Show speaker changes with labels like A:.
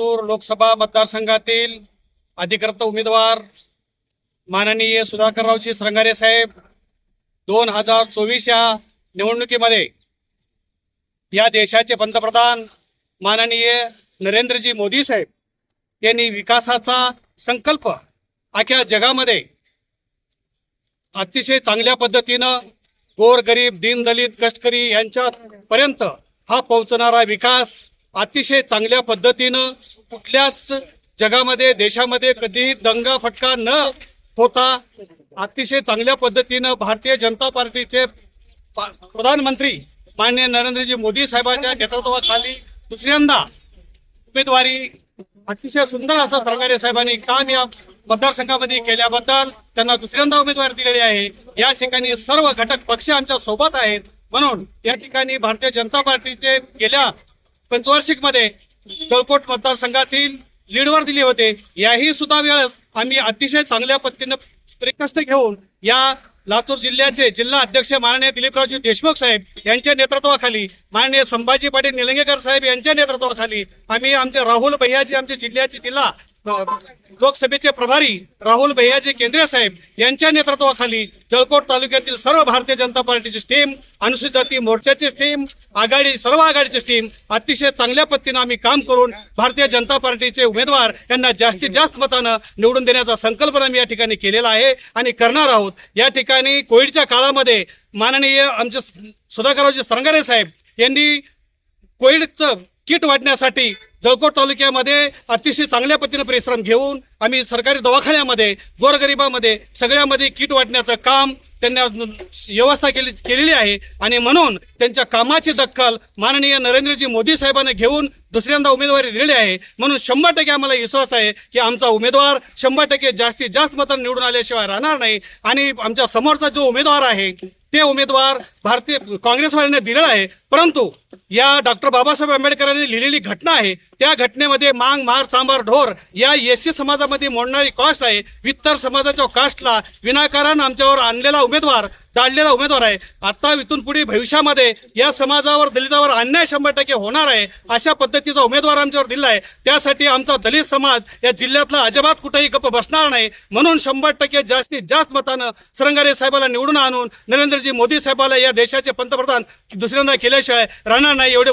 A: लातूर लोकसभा मतदारसंघातील अधिकृत उमेदवार माननीय सुधाकररावजी सरंगारे साहेब दोन हजार चोवीस या निवडणुकीमध्ये या देशाचे पंतप्रधान माननीय नरेंद्रजी मोदी साहेब यांनी विकासाचा संकल्प अख्या जगामध्ये अतिशय चांगल्या पद्धतीनं गोरगरीब दीनदलित कष्टकरी यांच्यापर्यंत हा पोहोचणारा विकास अतिशय चांगल्या पद्धतीनं कुठल्याच जगामध्ये देशामध्ये कधीही दंगा फटका न होता अतिशय चांगल्या पद्धतीनं भारतीय जनता पार्टीचे प्रधानमंत्री माननीय नरेंद्रजी मोदी साहेबांच्या नेतृत्वाखाली दुसऱ्यांदा उमेदवारी अतिशय सुंदर असा सरकारे साहेबांनी काम या मतदारसंघामध्ये केल्याबद्दल त्यांना दुसऱ्यांदा उमेदवारी दिलेली आहे. या ठिकाणी सर्व घटक पक्ष आमच्यासोबत आहेत. म्हणून या ठिकाणी भारतीय जनता पार्टीचे गेल्या पंचवार्षिकमध्ये जळकोट मतदारसंघातील लीडवर दिले होते. याही सुद्धा वेळेस आम्ही अतिशय चांगल्या पद्धतीनं प्रकष्ट घेऊन या लातूर जिल्ह्याचे जिल्हा अध्यक्ष माननीय दिलीपरावजी देशमुख साहेब यांच्या नेतृत्वाखाली माननीय संभाजी पाटील निलंगेकर साहेब यांच्या नेतृत्वाखाली आम्ही आमचे राहुल भैयाजी आमचे जिल्ह्याचे जिल्हा लोकसभेचे प्रभारी राहुल भैयाजी केंद्रे साहेब यांच्या नेतृत्वाखाली जळकोट तालुक्यातील सर्व भारतीय जनता पार्टीची टीम अनुसूचित जाती मोर्चाची टीम आघाडी सर्व आघाडीची टीम अतिशय चांगल्या पद्धतीनं आम्ही काम करून भारतीय जनता पार्टीचे उमेदवार यांना जास्तीत जास्त मतानं निवडून देण्याचा संकल्पना आम्ही या ठिकाणी केलेला आहे. आणि करणार आहोत. या ठिकाणी कोविडच्या काळामध्ये माननीय आमचे सुधाकररावजी सरंगारे साहेब यांनी कोविडचं किट वाटण्यासाठी जळकोट तालुक्यामध्ये अतिशय चांगल्या पद्धतीने परिश्रम घेऊन आम्ही सरकारी दवाखान्यामध्ये गोरगरिबामध्ये सगळ्यामध्ये किट वाटण्याचं काम त्यांना व्यवस्था केली केलेली आहे. आणि म्हणून त्यांच्या कामाची दखल माननीय नरेंद्रजी मोदी साहेबांना घेऊन दुसऱ्यांदा उमेदवारी दिलेली आहे. म्हणून शंभर टक्के आम्हाला विश्वास आहे की आमचा उमेदवार शंभर टक्के जास्तीत जास्त मतं निवडून आल्याशिवाय राहणार नाही. आणि आमच्या समोरचा जो उमेदवार आहे ते उमेदवार भारतीय काँग्रेसवाल्यांनी दिलेला आहे. परंतु या डॉक्टर बाबासाहेब आंबेडकरांनी लिहिलेली घटना आहे. त्या घटनेमध्ये मांग मार चांबार ढोर या एस सी समाजामध्ये मोडणारी कास्ट आहे. वित्तर समाजाच्या कास्टला विनाकारण आमच्यावर आणलेला उमेदवार दाढलेला उमेदवार आहे. आता इथून पुढे भविष्यामध्ये या समाजावर दलितावर अन्याय शंभर टक्के होणार आहे अशा पद्धतीचा उमेदवार आमच्यावर दिला आहे. त्यासाठी आमचा दलित समाज या जिल्ह्यातला अजिबात कुठेही गप्प बसणार नाही. म्हणून शंभर टक्के जास्तीत जास्त मतानं सरंगारे साहेबाला निवडून आणून नरेंद्रजी मोदी साहेबाला या देशाचे पंतप्रधान दुसऱ्यांदा केल्याशिवाय राहणार नाही एवढे